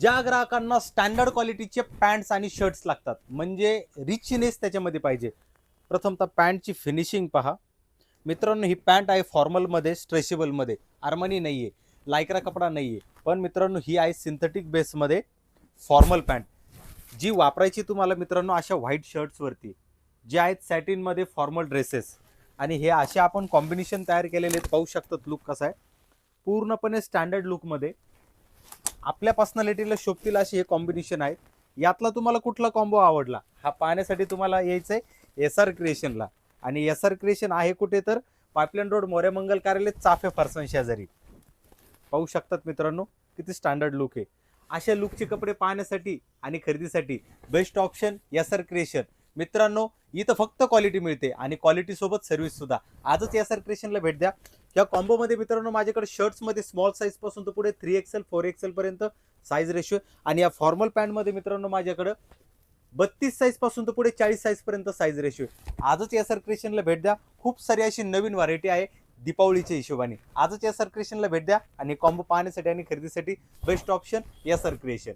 ज्या ग्राहकांना स्टँडर्ड क्वालिटीचे पॅन्ट्स आणि शर्ट्स लागतात म्हणजे रिचनेस त्याच्यामध्ये पाहिजे. प्रथमतः पॅन्टची फिनिशिंग पहा. मित्रांनो ही पॅन्ट आहे फॉर्मलमध्ये स्ट्रेचेबलमध्ये आर्मनी नाही आहे लायक्रा कपडा नाही आहे पण मित्रांनो ही आहे सिंथेटिक बेसमध्ये फॉर्मल पॅन्ट जी वापरायची तुम्हाला मित्रांनो अशा व्हाईट शर्ट्सवरती जे आहेत सॅटिनमध्ये फॉर्मल ड्रेसेस आणि हे असे आपण कॉम्बिनेशन तयार केलेले आहेत. पाहू शकतात लुक कसा आहे. पूर्णपणे स्टँडर्ड लुकमध्ये आपल्या पर्सनॅलिटीला शोभतील अशी हे कॉम्बिनेशन आहे. यातला तुम्हाला कुठला कॉम्बो आवडला? हा पाहण्यासाठी तुम्हाला यायचं आहे एस आर क्रिएशनला आणि एस आर क्रिएशन आहे कुठे तर? पाईपलाईन रोड मोरेमंगल कार्यालय चाफे फरसन शेजारी. पाहू शकतात मित्रांनो किती स्टँडर्ड लुक आहे. अशा लुकचे कपडे पाहण्यासाठी आणि खरेदीसाठी best option S R creation मित्रांनो इथं फक्त क्वालिटी मिळते आणि क्वालिटीसोबत सर्व्हिस सुद्धा. आजच एस आर क्रिएशनला भेट द्या. या कॉम्बोमध्ये मित्रांनो माझ्याकडे शर्ट्समध्ये स्मॉल साईजपासून तर पुढे थ्री एक्सेल फोर एक्सेल पर्यंत साईज रेशो आणि या फॉर्मल पॅन्टमध्ये मित्रांनो माझ्याकडं बत्तीस साईजपासून तर पुढे चाळीस साईज पर्यंत साईज रेशो आजच या सर्क्रेशनला भेट द्या. खूप सारी अशी नवीन व्हरायटी आहे दीपावलीच्या हिशोबाने. आजच या सर्क्रेशनला भेट द्या आणि कॉम्बो पाहण्यासाठी आणि खरेदीसाठी बेस्ट ऑप्शन या सर्क्रिएशन